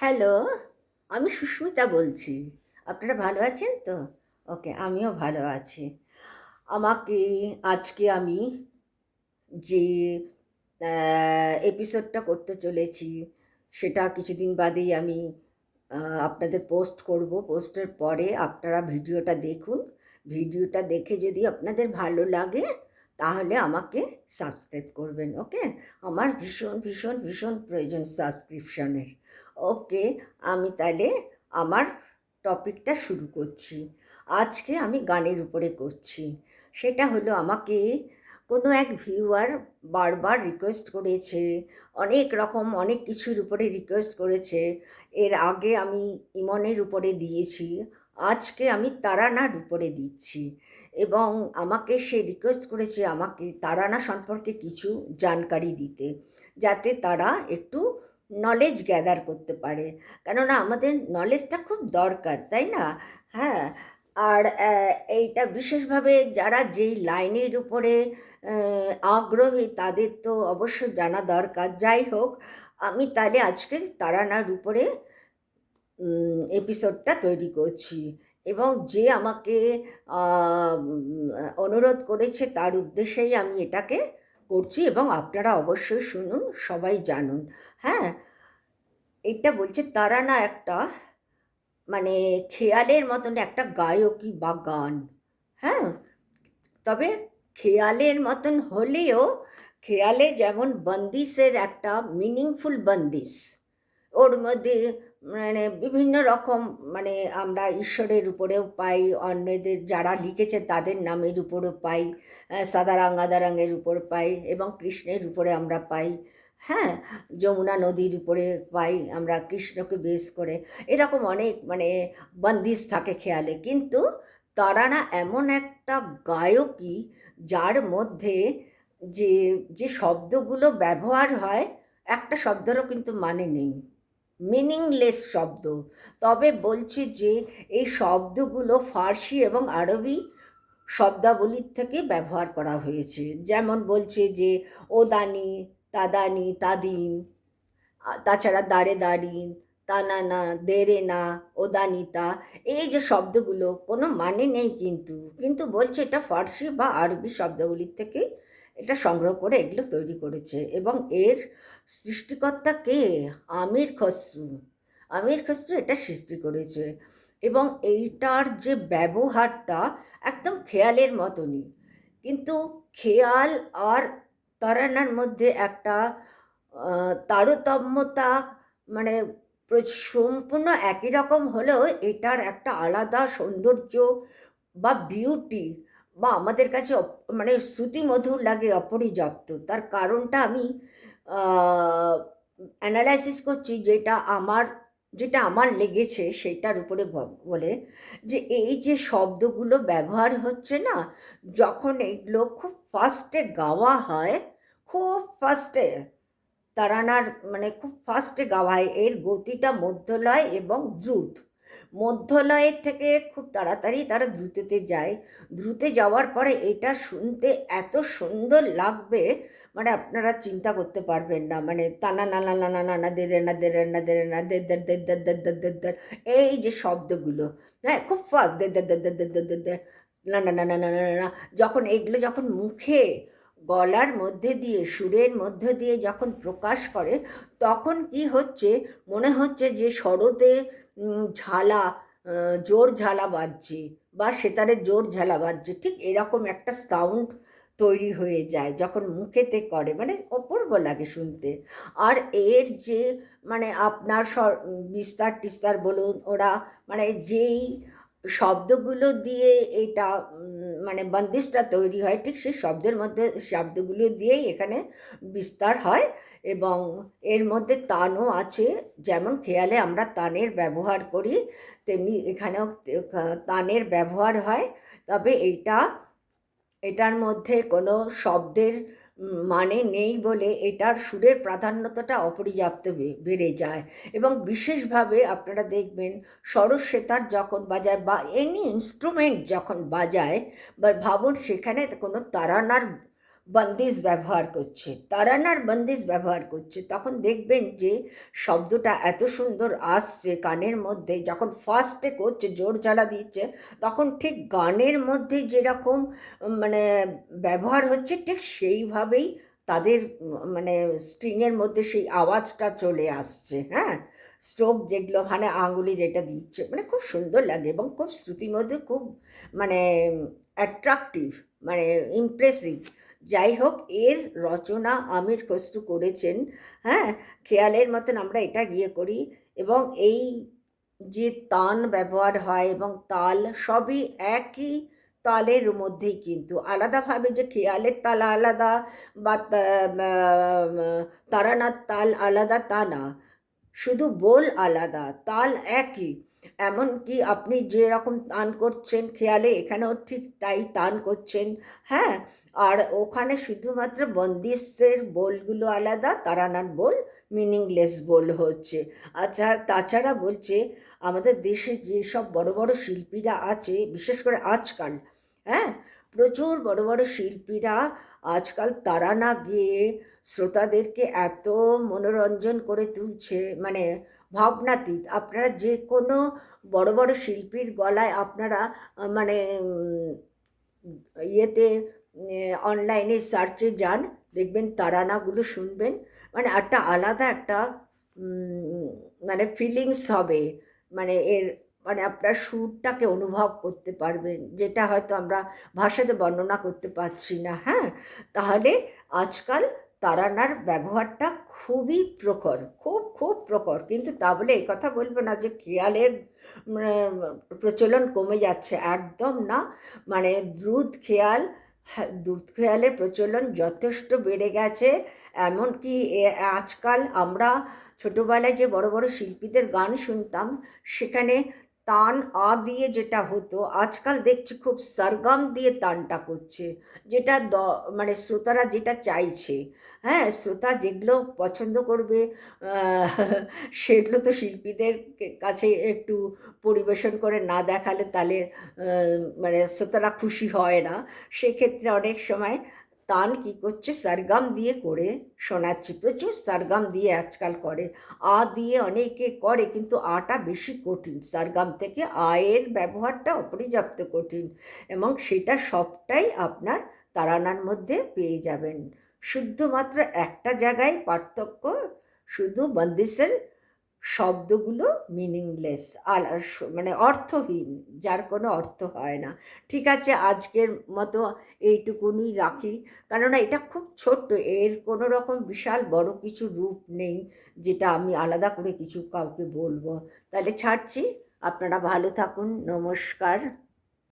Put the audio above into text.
Hello, আমি সুস্মিতা বলছি। আপনারা ভালো আছেন তো? ওকে, আমিও ভালো আছি। আমাকে আজকে আমি যে এপিসোডটা করতে চলেছি, সেটা কিছুদিন বাদেই আমি আপনাদের পোস্ট করব। পোস্টের পরে আপনারা ভিডিওটা দেখুন। ভিডিওটা দেখে যদি আপনাদের ভালো লাগে, তাহলে আমাকে সাবস্ক্রাইব করবেন, ওকে? আমার ভীষণ ভীষণ ভীষণ প্রয়োজন সাবস্ক্রিপশনের ওকে, আমি তাহলে আমার টপিকটা শুরু করছি। আজকে আমি গানের উপরে করছি। সেটা হলো আমাকে কোনো এক ভিউয়ার বারবার রিকোয়েস্ট করেছে, অনেক রকম অনেক কিছুর উপরে রিকোয়েস্ট করেছে। এর আগে আমি ইমনের উপরে দিয়েছি, আজকে আমি তারানার উপরে দিচ্ছি। এবং আমাকে সে রিকোয়েস্ট করেছে আমাকে তারানা সম্পর্কে কিছু জানকারি দিতে, যাতে তারা একটু নলেজ গ্যাদার করতে পারে। কেননা আমাদের নলেজটা খুব দরকার, তাই না? হ্যাঁ? আর এইটা বিশেষভাবে যারা যেই লাইনের উপরে আগ্রহী, তাদের তো অবশ্যই জানা দরকার। যাই হোক, আমি তাহলে আজকে তারানার উপরে এপিসোডটা তৈরি করছি। এবং যে আমাকে অনুরোধ করেছে, তার উদ্দেশ্যেই আমি এটাকে করছি এবং আপনারা অবশ্যই শুনুন, সবাই জানুন। হ্যাঁ এটা বলছে, তারা না একটা মানে খেয়ালের মতন একটা গায়কী বা গান। হ্যাঁ তবে খেয়ালের মতন হলেও খেয়ালে যেমন বন্দিশের একটা মিনিংফুল বন্দিশ, ওর মধ্যে মানে বিভিন্ন রকম মানে আমরা ঈশ্বরের উপরেও পাই, অন্যদের যারা লিখেছে তাদের নামের উপরেও পাই সাদারাং আদারাঙের উপর পাই এবং কৃষ্ণের উপরে আমরা পাই। হ্যাঁ যমুনা নদীর উপরে পাই আমরা কৃষ্ণকে বেশ করে। এরকম অনেক মানে বন্দিশ থাকে খেয়ালে। কিন্তু তারা না এমন একটা গায়কই যার মধ্যে যে যে শব্দগুলো ব্যবহার হয়, একটা শব্দেরও কিন্তু মানে নেই। মিনিংলেস শব্দ। তবে বলছি যে, এই শব্দগুলো ফার্সি এবং আরবি শব্দাবলীর থেকে ব্যবহার করা হয়েছে। যেমন বলছে যে, ওদানি, তাদানি, তাদিন, তাছাড়া দাঁড়ে দাঁড়িন তানানা দেরে না ওদানিতা, এই যে শব্দগুলো, কোনো মানে নেই কিন্তু। কিন্তু বলছে এটা ফার্সি বা আরবি শব্দাবলীর থেকে এটা সংগ্রহ করে এগুলো তৈরি করেছে এবং এর সৃষ্টিকর্তা কে? আমির খসরু। আমির খসরু এটা সৃষ্টি করেছে এবং এইটার যে ব্যবহারটা একদম খেয়ালের মতনই। কিন্তু খেয়াল আর তরানার মধ্যে একটা তারতম্যতা মানে প্র- সম্পূর্ণ একই রকম হলেও এটার একটা আলাদা সৌন্দর্য বা বিউটি বা আমাদের কাছে মানে শ্রুতিমধুর লাগে অপরিযাপ্ত তার কারণটা আমি অ্যানালাইসিস করছি যেটা আমার যেটা আমার লেগেছে সেটার উপরে বলে যে এই যে শব্দগুলো ব্যবহার হচ্ছে না, যখন এগুলো খুব ফাস্টে গাওয়া হয়, খুব ফাস্টে তারানার মানে খুব ফাস্টে গাওয়া হয়, এর গতিটা মধ্যলয় এবং দ্রুত। মধ্যলয়ের থেকে খুব তাড়াতাড়ি তারা দ্রুততে যায়। দ্রুতে যাওয়ার পরে এটা শুনতে এত সুন্দর লাগবে মানে আপনারা চিন্তা করতে পারবেন না মানে তানা না নানা নানা না না দেরে না দেরে না দেরে দের দের দের দের দের দের এই যে শব্দগুলো হ্যাঁ খুব ফাস্ট দের দের দের দের দের দের দের দের না না না না না না না না যখন এগুলো যখন মুখে গলার মধ্যে দিয়ে সুরের মধ্যে দিয়ে যখন প্রকাশ করে তখন কি হচ্ছে মনে হচ্ছে যে শরতে ঝালা জোর ঝালা বাজছে বা সেতারে জোর ঝালা বাজছে ঠিক এরকম একটা সাউন্ড তৈরি হয়ে যায়, যখন মুখেতে করে মানে অপূর্ব লাগে শুনতে। আর এর যে মানে আপনার বিস্তার টিস্তার বলুন, ওরা মানে যেই শব্দগুলো দিয়ে এটা মানে বন্দিশটা তৈরি হয়, ঠিক সেই শব্দের মধ্যে, শব্দগুলো দিয়েই এখানে বিস্তার হয় এবং এর মধ্যে তানও আছে। যেমন খেয়ালে আমরা তানের ব্যবহার করি, তেমনি এখানেও তানের ব্যবহার হয়। তবে এইটা এটার মধ্যে কোনো শব্দের মানে নেই বলে এটার সুরের প্রাধান্যতাটা অপর্যাপ্ত বেড়ে যায়। এবং বিশেষভাবে আপনারা দেখবেন সরস্বেতার যখন বাজায় বা এনি ইনস্ট্রুমেন্ট যখন বাজায় বা ভাবুন সেখানে কোনো তারানার বন্দিশ ব্যবহার করছে, তারানার বন্দিশ ব্যবহার করছে, তখন দেখবেন যে শব্দটা এত সুন্দর আসছে কানের মধ্যে, যখন ফার্স্টে করছে, জোর জ্বালা দিচ্ছে, তখন ঠিক গানের মধ্যে যেরকম মানে ব্যবহার হচ্ছে, ঠিক সেইভাবেই তাদের মানে স্ট্রিংয়ের মধ্যে সেই আওয়াজটা চলে আসছে হ্যাঁ? স্ট্রোক যেগুলো মানে আঙুলি যেটা দিচ্ছে মানে খুব সুন্দর লাগে এবং খুব শ্রুতিমধুর, খুব মানে অ্যাট্রাকটিভ মানে ইমপ্রেসিভ যাই হোক, এর রচনা আমির খসরু করেছেন। হ্যাঁ খেয়ালের মতন আমরা এটা গিয়ে করি এবং এই যে তান ব্যবহার হয় এবং তাল সবই একই তালের মধ্যেই কিন্তু। আলাদাভাবে যে খেয়ালের তাল আলাদা বা তারানার তাল আলাদা তা না। শুধু বোল আলাদা, তাল একই। এমনকি আপনি যেরকম তান করছেন খেয়ালে এখানেও ঠিক তাই তান করছেন হ্যাঁ? আর ওখানে শুধুমাত্র বন্দিশের বোলগুলো আলাদা তারানার বোল, মিনিংলেস বোল হচ্ছে। আচ্ছা তাছাড়া বলছে, আমাদের দেশে যেসব বড় বড় শিল্পীরা আছে, বিশেষ করে আজকাল হ্যাঁ? প্রচুর বড় বড় শিল্পীরা আজকাল তারানা গিয়ে শ্রোতাদেরকে এত মনোরঞ্জন করে তুলছে মানে ভাবনাতীত। আপনারা যে কোনো বড় বড় শিল্পীর গলায় আপনারা মানে ইয়েতে অনলাইনে সার্চে যান, দেখবেন তারানাগুলো শুনবেন। মানে একটা আলাদা একটা মানে ফিলিংস হবে। মানে এর মানে আপনার সুরটাকে অনুভব করতে পারবেন, যেটা হয়তো আমরা ভাষাতে বর্ণনা করতে পারছি না হ্যাঁ? তাহলে আজকাল তারানার ব্যবহারটা খুবই প্রখর খুব খুব প্রখর। কিন্তু তা বলে এই কথা বলব না যে খেয়ালের প্রচলন কমে যাচ্ছে একদম না। মানে দ্রুত খেয়াল হ্যাঁ, দ্রুত খেয়ালের প্রচলন যথেষ্ট বেড়ে গেছে। এমনকি আজকাল আমরা ছোটোবেলায় যে বড় বড় শিল্পীদের গান শুনতাম সেখানে তান আ দিয়ে যেটা হতো, আজকাল দেখছি খুব সরগম দিয়ে তানটা করছে। যেটা দ মানে শ্রোতারা যেটা চাইছে হ্যাঁ শ্রোতা যেগুলো পছন্দ করবে সেগুলো তো শিল্পীদের কাছে একটু পরিবেশন করে না দেখালে তাহলে মানে শ্রোতারা খুশি হয় না। সেক্ষেত্রে অনেক সময় তান কি করছে? সরগম দিয়ে করে শোনাচ্ছি। প্রচুর সরগম দিয়ে আজকাল করে। আ দিয়ে অনেকে করে, কিন্তু আটা বেশি কঠিন। সরগম থেকে আয়ের ব্যবহারটা অপর্যাপ্ত কঠিন এবং সেটা সবটাই আপনার তারানার মধ্যে পেয়ে যাবেন। শুধুমাত্র একটা জায়গায় পার্থক্য শুধু বন্দিশের শব্দগুলো মিনিংলেস মানে অর্থহীন, যার কোনো অর্থ হয় না। ঠিক আছে, আজকের মতো এইটুকুনি রাখি। কেননা এটা খুব ছোট্ট, এর কোনো রকম বিশাল বড় কিছু রূপ নেই, যেটা আমি আলাদা করে কিছু কাউকে বলব। তাহলে ছাড়ছি, আপনারা ভালো থাকুন, নমস্কার।